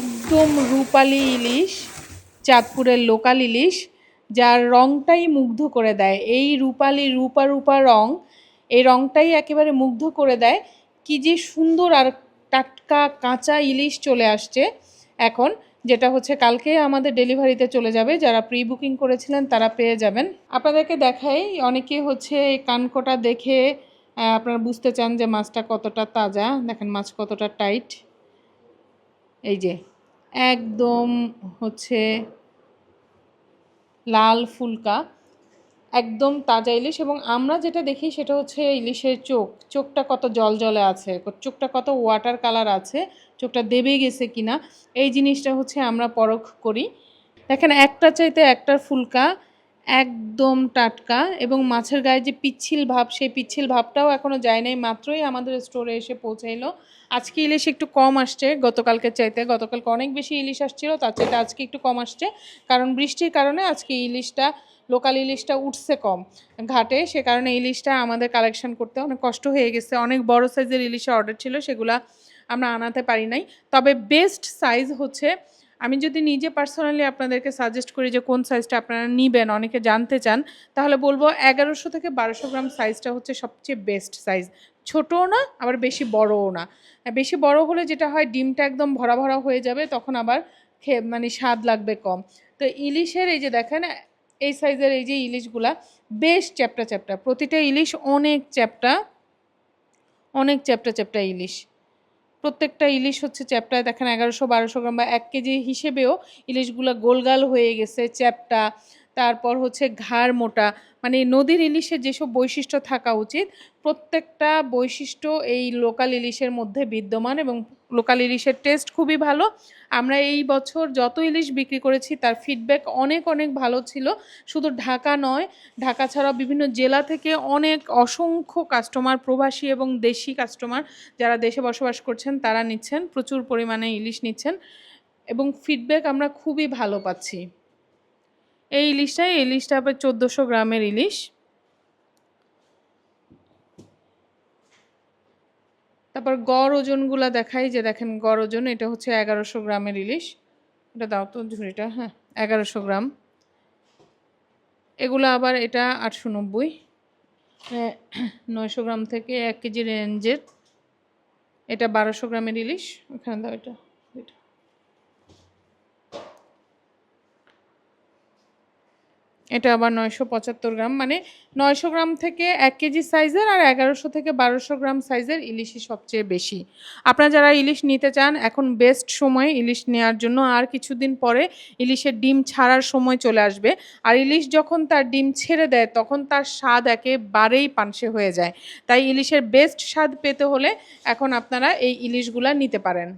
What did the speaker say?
একদম রূপালি ইলিশ, চাঁদপুরের লোকাল ইলিশ, যার রংটাই মুগ্ধ করে দেয়। এই রূপালি রূপা রূপা রং, এই রংটাই একেবারে মুগ্ধ করে দেয়। কি যে সুন্দর আর টাটকা কাঁচা ইলিশ চলে আসছে এখন, যেটা হচ্ছে কালকে আমাদের ডেলিভারিতে চলে যাবে। যারা প্রি বুকিং করেছিলেন তারা পেয়ে যাবেন। আপনাদেরকে দেখাই, অনেকে হচ্ছে এই কানকোটা দেখে আপনারা বুঝতে চান যে মাছটা কতটা তাজা। দেখেন মাছ কতটা টাইট। এই যে, একদম হচ্ছে লাল ফুলকা, একদম তাজা ইলিশ এবং আমরা যেটা দেখি সেটা হচ্ছে ইলিশের চোখ। চোখটা কত জল জলে আছে, চোখটা কত ওয়াটার কালার আছে, চোখটা দেবে গেছে কিনা, এই জিনিসটা হচ্ছে আমরা পরখ করি। দেখেন একটা চাইতে একটার ফুলকা একদম টাটকা এবং মাছের গায়ে যে পিচ্ছিল ভাব, সেই পিচ্ছিল ভাবটাও এখনও যায় নাই, মাত্রই আমাদের স্টোরে এসে পৌঁছাইলো আজকে ইলিশ একটু কম আসছে, গতকালকে চাইতে, গতকালকে অনেক বেশি ইলিশ আসছিল, তার চাইতে আজকে একটু কম আসছে, কারণ বৃষ্টির কারণে আজকে ইলিশটা লোকাল ইলিশটা উঠছে কম। ঘাটে সে কারণে ইলিশটা আমাদের কালেকশন করতে অনেক কষ্ট হয়ে গেছে, অনেক বড় সাইজের ইলিশের অর্ডার ছিল, সেগুলা আমরা আনাতে পারি নাই। তবে বেস্ট সাইজ হচ্ছে আমি যদি নিজে পার্সোনালি আপনাদেরকে সাজেস্ট করি যে কোন সাইজটা আপনারা নিবেন, অনেকে জানতে চান, তাহলে বলব এগারোশো থেকে বারোশো গ্রাম সাইজটা হচ্ছে সবচেয়ে বেস্ট সাইজ ছোটও না, আবার বেশি বড়ও না। বেশি বড় হলে যেটা হয়, ডিমটা একদম ভরা ভরা হয়ে যাবে, তখন আবার খেয়ে মানে স্বাদ লাগবে কম। তো ইলিশের এই যে দেখেন, এই সাইজের এই যে ইলিশগুলা, বেশ চ্যাপটা চ্যাপটা। প্রতিটা ইলিশ অনেক চ্যাপটা অনেক চ্যাপটা চ্যাপটা ইলিশ। প্রত্যেকটা ইলিশ হচ্ছে চ্যাপটায় দেখেন এগারোশো, বারোশো গ্রাম বা এক কেজি হিসেবেও ইলিশগুলো গোলগাল হয়ে গেছে চ্যাপটা। তারপর হচ্ছে ঘাড় মোটা মানে নদীর ইলিশের যেসব বৈশিষ্ট্য থাকা উচিত, প্রত্যেকটা বৈশিষ্ট্য এই লোকাল ইলিশের মধ্যে বিদ্যমান এবং লোকাল ইলিশের টেস্ট খুবই ভালো। আমরা এই বছর যত ইলিশ বিক্রি করেছি, তার ফিডব্যাক অনেক অনেক ভালো ছিল। শুধু ঢাকা নয়, ঢাকা ছাড়া বিভিন্ন জেলা থেকে অনেক অসংখ্য কাস্টমার প্রবাসী এবং দেশি কাস্টমার যারা দেশে বসবাস করছেন, তারা নিচ্ছেন, প্রচুর পরিমাণে ইলিশ নিচ্ছেন এবং ফিডব্যাক আমরা খুবই ভালো পাচ্ছি। এই ইলিশটা এই ইলিশটা আবার চোদ্দোশো গ্রামের ইলিশ। তারপর গড় ওজনগুলা দেখাই, যে দেখেন গড় ওজন, এটা হচ্ছে এগারোশো গ্রামের ইলিশ। এটা দাও তো ঝুড়িটা হ্যাঁ এগারোশো গ্রাম। এগুলো আবার এটা আটশো নব্বই। নয়শো গ্রাম থেকে এক কেজি রেঞ্জের। এটা বারোশো গ্রামের ইলিশ। ওখানে দাও এটা। এটা এটা আবার নয়শো পঁচাত্তর গ্রাম। মানে নয়শো গ্রাম থেকে এক কেজি সাইজের আর এগারোশো থেকে বারোশো গ্রাম সাইজের ইলিশই সবচেয়ে বেশি। আপনারা যারা ইলিশ নিতে চান, এখন বেস্ট সময় ইলিশ নেওয়ার জন্য আর কিছুদিন পরে ইলিশের ডিম ছাড়ার সময় চলে আসবে। আর ইলিশ যখন তার ডিম ছেড়ে দেয়, তখন তার স্বাদ একেবারেই পানসে হয়ে যায়। তাই ইলিশের বেস্ট স্বাদ পেতে হলে এখন আপনারা এই ইলিশগুলা নিতে পারেন।